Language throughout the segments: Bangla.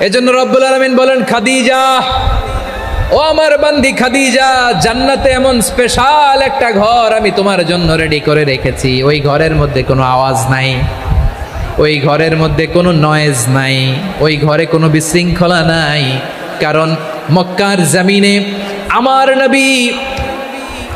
এজন্য রব্বুল আলমিন বলেন, খাদিজা, ও আমার বান্দি খাদিজা, জান্নাতে এমন স্পেশাল একটা ঘর আমি তোমার জন্য রেডি করে রেখেছি। ওই ঘরের মধ্যে কোনো আওয়াজ নাই, ওই ঘরের মধ্যে কোনো নয়েজ নাই, ওই ঘরে কোনো বিশৃঙ্খলা নাই। কারণ মক্কার জামিনে আমার নবী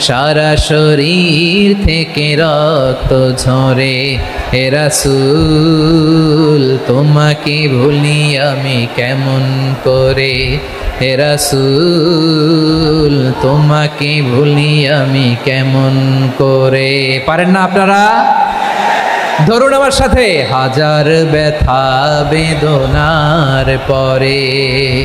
সারা শরীর থেকে রক্ত ঝরে। হে রাসূল, তোমাকে ভুলি আমি কেমন করে? হে রাসূল, তোমাকে ভুলি আমি কেমন করে? পারেন না আপনারা? ধরুন আমার সাথে, হাজার ব্যথা বেদনার পরে।